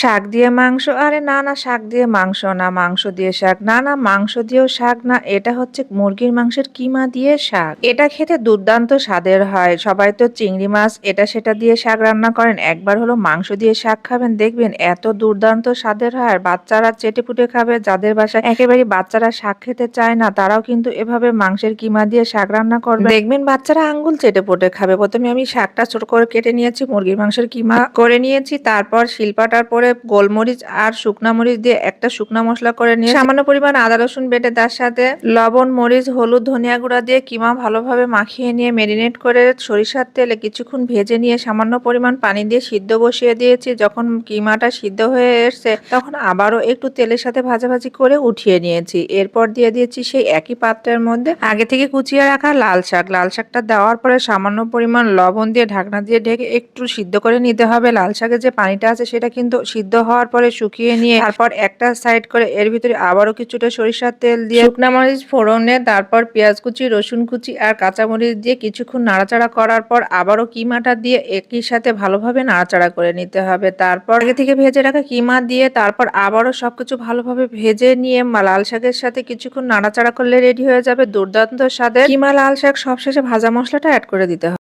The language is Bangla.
শাক দিয়ে মাংস, আরে না না, শাক দিয়ে মাংস না, মাংস দিয়ে শাক, না না, মাংস দিয়েও শাক না, এটা হচ্ছে মুরগির মাংসের কিমা দিয়ে শাক। এটা খেতে দুর্দান্ত স্বাদের হয়। সবাই তো চিংড়ি মাছ, এটা সেটা দিয়ে শাক রান্না করেন। একবার হলো মাংস দিয়ে শাক খাবেন, দেখবেন এত দুর্দান্ত স্বাদের হয়। আর বাচ্চারা চেটে পুটে খাবে, যাদের বাসায় একেবারে বাচ্চারা শাক খেতে চায় না, তারাও কিন্তু এভাবে মাংসের কিমা দিয়ে শাক রান্না করবে। দেখবেন বাচ্চারা আঙ্গুল চেটে পুটে খাবে। প্রথমে আমি শাকটা ছোট করে কেটে নিয়েছি, মুরগির মাংসের কিমা করে নিয়েছি, তারপর শিল্পাটার পরে গোলমরিচ আর শুকনা মরিচ দিয়ে একটা শুকনা মশলা করে নিয়ে সামান্য পরিমাণ আদা, রসুন বেটে তার সাথে লবণ, মরিচ, হলুদ, ধনিয়া গুঁড়া দিয়ে কিমা ভালোভাবে মাখিয়ে নিয়ে মেরিনেট করে সরিষার তেলে কিছুক্ষণ ভেজে নিয়ে সামান্য পরিমাণ পানি দিয়ে সিদ্ধ বসিয়ে দিয়েছি। যখন কিমাটা সিদ্ধ হয়ে এসছে, তখন আবারও একটু তেলের সাথে ভাজাভাজি করে উঠিয়ে নিয়েছি। এরপর দিয়ে দিয়েছি সেই একই পাত্রের মধ্যে আগে থেকে কুচিয়ে রাখা লাল শাক। লাল শাকটা দেওয়ার পরে সামান্য পরিমাণ লবণ দিয়ে ঢাকনা দিয়ে ঢেকে একটু সিদ্ধ করে নিতে হবে। লাল শাকের যে পানিটা আছে সেটা কিন্তু সিদ্ধ হওয়ার পরে শুকিয়ে নিয়ে তারপর একটা সাইড করে এর ভিতরে আবারও কিছুটা সরিষার তেল দিয়ে শুকনা মরিচ ফোড়নে, তারপর পেঁয়াজ কুচি, রসুন কুচি আর কাঁচামরিচ দিয়ে কিছুক্ষণ নাড়াচাড়া করার পর আবারও কিমাটা দিয়ে একই সাথে ভালোভাবে নাড়াচাড়া করে নিতে হবে। তারপর আগে থেকে ভেজে রাখা কিমা দিয়ে তারপর আবারও সবকিছু ভালোভাবে ভেজে নিয়ে লাল শাকের সাথে কিছুক্ষণ নাড়াচাড়া করলে রেডি হয়ে যাবে দুর্দান্ত স্বাদের কিমা লাল শাক। সবশেষে ভাজা মশলাটা অ্যাড করে দিতে হবে।